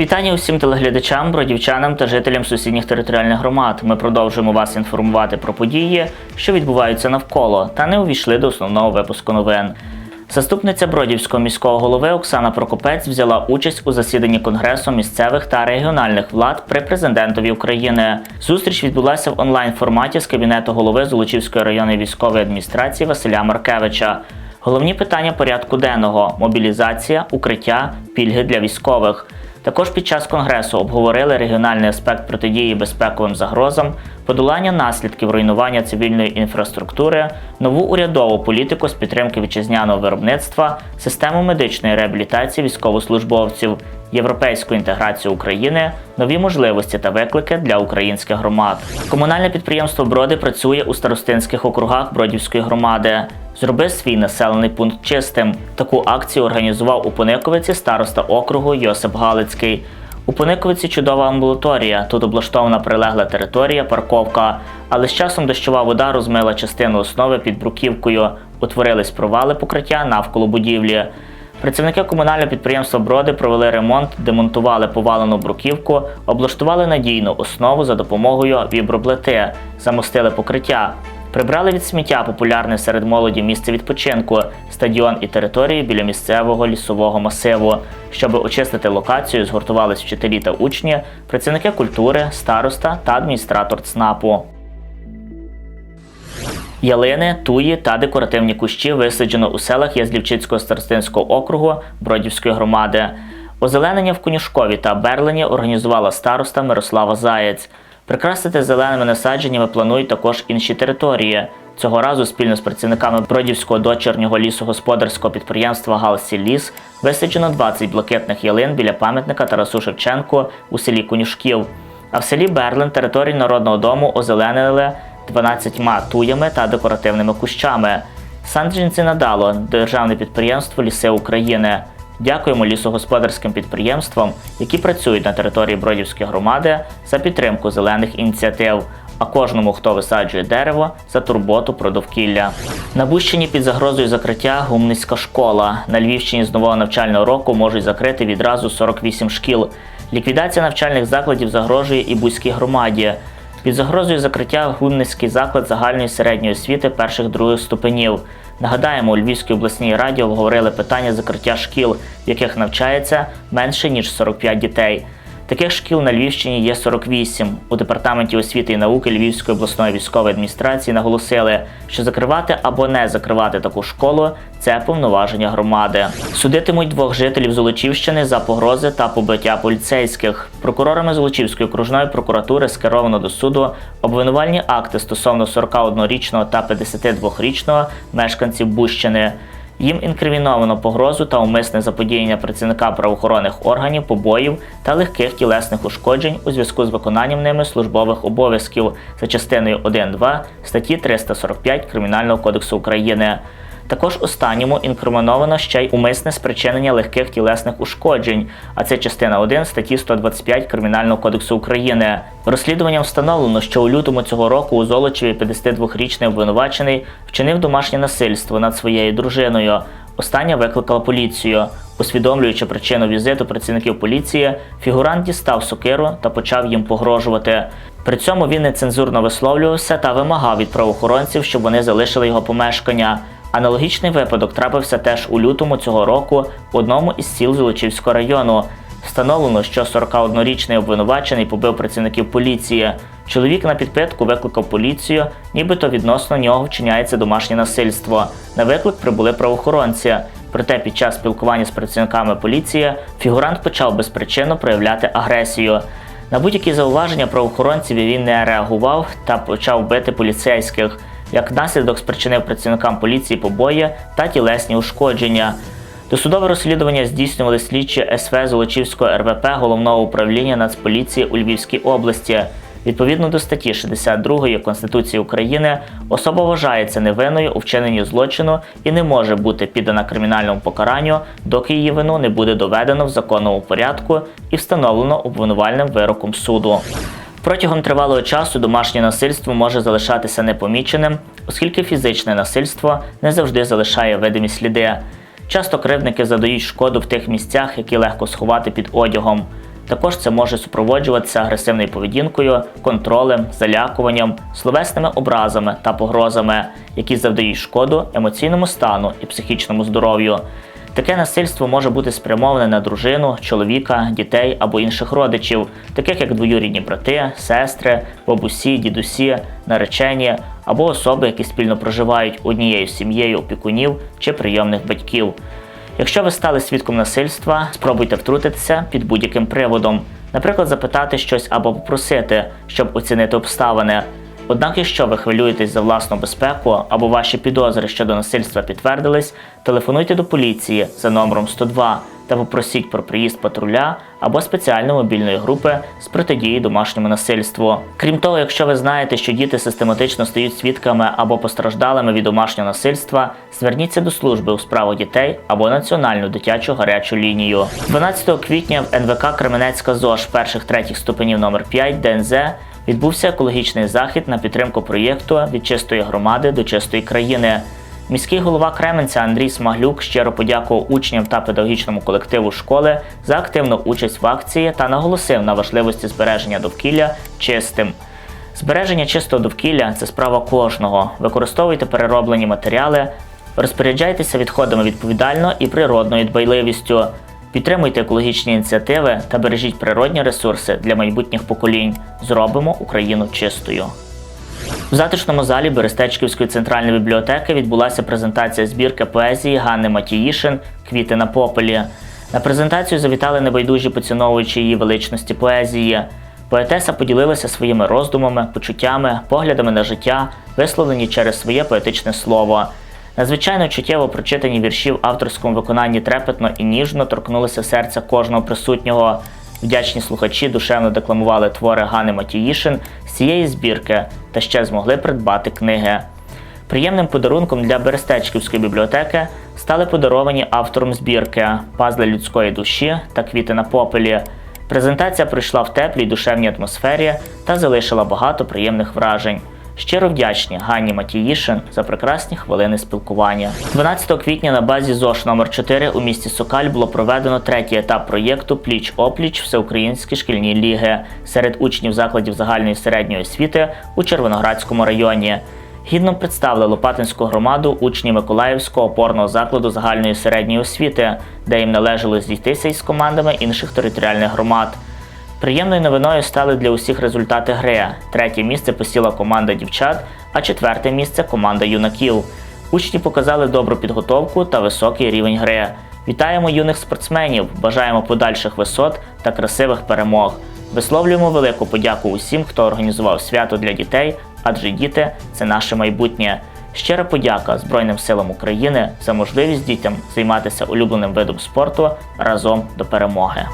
Вітання усім телеглядачам, бродівчанам та жителям сусідніх територіальних громад. Ми продовжуємо вас інформувати про події, що відбуваються навколо, та не увійшли до основного випуску новин. Заступниця Бродівського міського голови Оксана Прокопець взяла участь у засіданні Конгресу місцевих та регіональних влад при президентові України. Зустріч відбулася в онлайн форматі з кабінету голови Золочівської районної військової адміністрації Василя Маркевича. Головні питання порядку денного мобілізація, укриття, пільги для військових. Також під час конгресу обговорили регіональний аспект протидії безпековим загрозам, подолання наслідків руйнування цивільної інфраструктури, нову урядову політику з підтримки вітчизняного виробництва, систему медичної реабілітації військовослужбовців, європейську інтеграцію України, нові можливості та виклики для українських громад. Комунальне підприємство Броди працює у старостинських округах Бродівської громади. Зроби свій населений пункт чистим. Таку акцію організував у Пониковиці староста округу Йосип Галицький. У Пониковиці чудова амбулаторія. Тут облаштована прилегла територія, парковка. Але з часом дощова вода розмила частину основи під бруківкою. Утворились провали покриття навколо будівлі. Працівники комунального підприємства Броди провели ремонт, демонтували повалену бруківку, облаштували надійну основу за допомогою віброплити, замостили покриття. Прибрали від сміття популярне серед молоді місце відпочинку, стадіон і території біля місцевого лісового масиву. Щоб очистити локацію, згуртувались вчителі та учні, працівники культури, староста та адміністратор ЦНАПу. Ялини, туї та декоративні кущі висаджено у селах Язлівчицького старостинського округу Бродівської громади. Озеленення в Конюшкові та Берлині організувала староста Мирослава Заєць. Прикрасити зеленими насадженнями планують також інші території. Цього разу спільно з працівниками Бродівського дочірнього лісогосподарського підприємства Галсі Ліс висаджено 20 блакитних ялин біля пам'ятника Тарасу Шевченку у селі Конюшків. А в селі Берлин територію народного дому озеленили 12 туями та декоративними кущами. Санджинці надало державне підприємство Ліси України. Дякуємо лісогосподарським підприємствам, які працюють на території Бродівської громади за підтримку зелених ініціатив, а кожному, хто висаджує дерево, за турботу про довкілля. На Бущині під загрозою закриття гумницька школа. На Львівщині з нового навчального року можуть закрити відразу 48 шкіл. Ліквідація навчальних закладів загрожує і Бузькій громаді. Під загрозою закриття Гумницький заклад загальної середньої освіти перших других ступенів. Нагадаємо, у Львівській обласній раді обговорили питання закриття шкіл, в яких навчається менше ніж 45 дітей. Таких шкіл на Львівщині є 48. У департаменті освіти і науки Львівської обласної військової адміністрації наголосили, що закривати або не закривати таку школу це повноваження громади. Судитимуть двох жителів Золочівщини за погрози та побиття поліцейських. Прокурорами Золочівської окружної прокуратури скеровано до суду обвинувальні акти стосовно 41-річного та 52-річного мешканців Бущини. Їм інкриміновано погрозу та умисне заподіяння працівника правоохоронних органів, побоїв та легких тілесних ушкоджень у зв'язку з виконанням ними службових обов'язків за частиною 1.2 статті 345 Кримінального кодексу України. Також останньому інкриміновано ще й умисне спричинення легких тілесних ушкоджень, а це частина 1 статті 125 Кримінального кодексу України. Розслідуванням встановлено, що у лютому цього року у Золочеві 52-річний обвинувачений вчинив домашнє насильство над своєю дружиною. Остання викликала поліцію. Усвідомлюючи причину візиту працівників поліції, фігурант дістав сокиру та почав їм погрожувати. При цьому він нецензурно висловлювався та вимагав від правоохоронців, щоб вони залишили його помешкання. Аналогічний випадок трапився теж у лютому цього року в одному із сіл Золочівського району. Встановлено, що 41-річний обвинувачений побив працівників поліції. Чоловік на підпитку викликав поліцію, нібито відносно нього вчиняється домашнє насильство. На виклик прибули правоохоронці. Проте під час спілкування з працівниками поліції фігурант почав безпричинно проявляти агресію. На будь-які зауваження правоохоронців він не реагував та почав бити поліцейських. Як наслідок спричинив працівникам поліції побої та тілесні ушкодження. Досудове розслідування здійснювали слідчі СВ Золочівського РВП Головного управління Нацполіції у Львівській області. Відповідно до статті 62 Конституції України, особа вважається невинною у вчиненні злочину і не може бути піддана кримінальному покаранню, доки її вину не буде доведено в законному порядку і встановлено обвинувальним вироком суду. Протягом тривалого часу домашнє насильство може залишатися непоміченим, оскільки фізичне насильство не завжди залишає видимі сліди. Часто кривдники задають шкоду в тих місцях, які легко сховати під одягом. Також це може супроводжуватися агресивною поведінкою, контролем, залякуванням, словесними образами та погрозами, які завдають шкоду емоційному стану і психічному здоров'ю. Таке насильство може бути спрямоване на дружину, чоловіка, дітей або інших родичів, таких як двоюрідні брати, сестри, бабусі, дідусі, наречені або особи, які спільно проживають однією сім'єю опікунів чи прийомних батьків. Якщо ви стали свідком насильства, спробуйте втрутитися під будь-яким приводом, наприклад, запитати щось або попросити, щоб оцінити обставини. Однак, якщо ви хвилюєтесь за власну безпеку або ваші підозри щодо насильства підтвердились, телефонуйте до поліції за номером 102 та попросіть про приїзд патруля або спеціальної мобільної групи з протидії домашньому насильству. Крім того, якщо ви знаєте, що діти систематично стають свідками або постраждалими від домашнього насильства, зверніться до служби у справах дітей або національну дитячу гарячу лінію. 12 квітня в НВК Кременецька ЗОЖ перших третіх ступенів номер 5 ДНЗ відбувся екологічний захід на підтримку проєкту від чистої громади до чистої країни. Міський голова Кременця Андрій Смаглюк щиро подякував учням та педагогічному колективу школи за активну участь в акції та наголосив на важливості збереження довкілля чистим. Збереження чистого довкілля це справа кожного. Використовуйте перероблені матеріали, розпоряджайтеся відходами відповідально і природною дбайливістю. Підтримуйте екологічні ініціативи та бережіть природні ресурси для майбутніх поколінь. Зробимо Україну чистою. В затишному залі Берестечківської центральної бібліотеки відбулася презентація збірки поезії Ганни Матіїшин Квіти на попелі. На презентацію завітали небайдужі поціновуючи її величності поезії. Поетеса поділилася своїми роздумами, почуттями, поглядами на життя, висловлені через своє поетичне слово. Надзвичайно чуттєво прочитані вірші в авторському виконанні трепетно і ніжно торкнулися серця кожного присутнього. Вдячні слухачі душевно декламували твори Гани Матіїшин з цієї збірки та ще змогли придбати книги. Приємним подарунком для Берестечківської бібліотеки стали подаровані автором збірки Пазли людської душі та квіти на попелі. Презентація пройшла в теплій душевній атмосфері та залишила багато приємних вражень. Щиро вдячні Ганні Матіїшин за прекрасні хвилини спілкування. 12 квітня на базі ЗОШ номер 4 у місті Сокаль було проведено третій етап проєкту Пліч опліч Всеукраїнські шкільні ліги серед учнів закладів загальної середньої освіти у Червоноградському районі. Гідно представили Лопатинську громаду учні Миколаївського опорного закладу загальної середньої освіти, де їм належало зійтися із командами інших територіальних громад. Приємною новиною стали для усіх результати гри. Третє місце посіла команда дівчат, а четверте місце команда юнаків. Учні показали добру підготовку та високий рівень гри. Вітаємо юних спортсменів, бажаємо подальших висот та красивих перемог. Висловлюємо велику подяку усім, хто організував свято для дітей, адже діти це наше майбутнє. Щира подяка Збройним силам України за можливість дітям займатися улюбленим видом спорту разом до перемоги.